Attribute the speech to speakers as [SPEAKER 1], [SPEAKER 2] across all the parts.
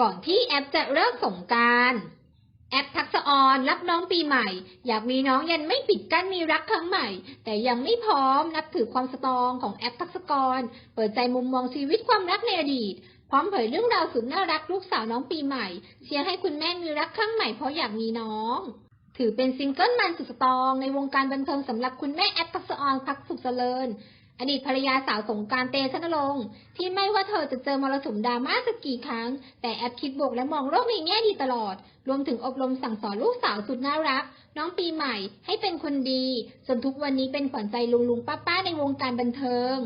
[SPEAKER 1] ก่อนที่แอปจะเลิกสงการแอปทักษออนรับน้องปีใหม่ อยากมีน้องยันไม่ปิดกั้นมีรักครั้งใหม่ แต่ยังไม่พร้อมนับถือความสตรองของแอปทักษกร เปิดใจมุมมองชีวิตความรักในอดีต พร้อมเผยเรื่องราวสุดน่ารักลูกสาวน้องปีใหม่ เชียร์ให้คุณแม่มีรักครั้งใหม่เพราะอยากมีน้อง ถือเป็นซิงเกิลมันสุดสตรองในวงการบันเทิงสำหรับคุณแม่แอปทักษออนพักสุขเจริญ อดีตภรรยาสาวสงการเตชะนรงค์ที่ไม่ว่าเธอจะเจอมรสุมดราม่าสักกี่ครั้ง แต่แอบคิดบวกและมองโลกในแง่ดีตลอด รวมถึงอบรมสั่งสอนลูกสาวสุดน่ารัก น้องปีใหม่ให้เป็นคนดีจนทุกวันนี้เป็นขวัญใจลุงลุงป้าป้าในวงการบันเทิง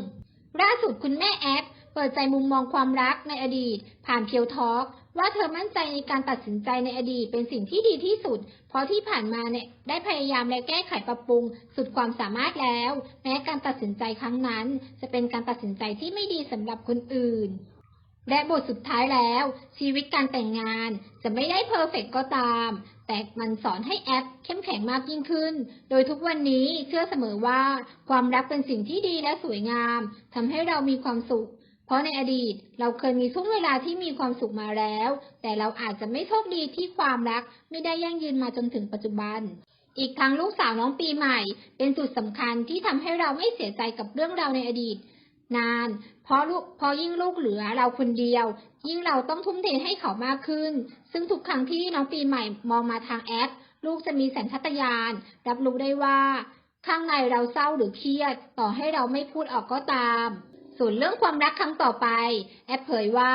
[SPEAKER 1] ล่าสุดคุณแม่แอฟ เปิดใจมุมมองความรักในอดีต ผ่านเพียวทอล์กว่าเธอมั่นใจในการตัดสินใจในอดีตเป็นสิ่งที่ดีที่สุด เพราะที่ผ่านมาเนี่ยได้พยายามและแก้ไขปรับปรุง สุดความสามารถแล้ว แม้การตัดสินใจครั้งนั้น จะเป็นการตัดสินใจที่ไม่ดีสำหรับคนอื่น และบทสุดท้ายแล้ว ชีวิตการแต่งงาน จะไม่ได้เพอร์เฟกก็ตาม แต่มันสอนให้แอปเข้มแข็งมากยิ่งขึ้น โดยทุกวันนี้เชื่อเสมอว่า ความรักเป็นสิ่งที่ดีและสวยงามทำให้เรามีความสุข เพราะในอดีตเราเคยมีช่วงเวลาที่มีความสุขมาแล้ว แต่เราอาจจะไม่โชคดีที่ความรักไม่ได้ยั่งยืนมาจนถึงปัจจุบัน อีกทั้งลูกสาวน้องปีใหม่ เป็นจุดสำคัญที่ทำให้เราไม่เสียใจกับเรื่องราวในอดีต นาน เพราะลูกพราะยิ่งลูกเหลือเราคนเดียว ยิ่งเราต้องทุ่มเทให้เขามากขึ้น ซึ่งทุกครั้งที่น้องปีใหม่มองมาทางแอปลูกจะมีสัญชาตญาณรับรู้ได้ว่า ข้างในเราเศร้าหรือเครียด ต่อให้เราไม่พูดออกก็ตาม ส่วนเรื่องความรักครั้งต่อไป แอปเผยว่า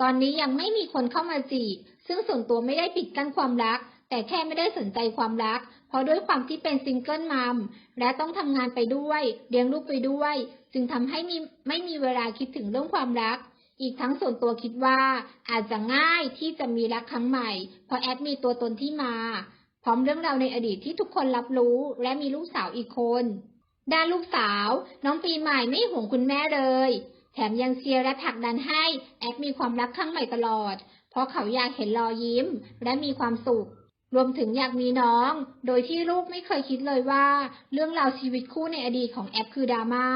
[SPEAKER 1] ตอนนี้ยังไม่มีคนเข้ามาจีบ ซึ่งส่วนตัวไม่ได้ปิดกั้นความรัก แต่แค่ไม่ได้สนใจความรัก เพราะด้วยความที่เป็นซิงเกิลมัมและต้องทำงานไปด้วย เลี้ยงลูกไปด้วย จึงทำให้มีไม่มีเวลาคิดถึงเรื่องความรัก อีกทั้งส่วนตัวคิดว่า อาจจะง่ายที่จะมีรักครั้งใหม่ เพราะแอดมีตัวตนที่มา พร้อมเรื่องราวในอดีตที่ทุกคนรับรู้ และมีลูกสาวอีกคน ด้านลูกสาว น้องปีใหม่ไม่ห่วงคุณแม่เลย แถมยังเชียร์และผลักดันให้แอดมีความรักครั้งใหม่ตลอด เพราะเขาอยากเห็นรอยยิ้มและมีความสุข รวมถึงอยากมีน้อง โดยที่ลูกไม่เคยคิดเลยว่า เรื่องราวชีวิตคู่ในอดีตของแอปคือดราม่า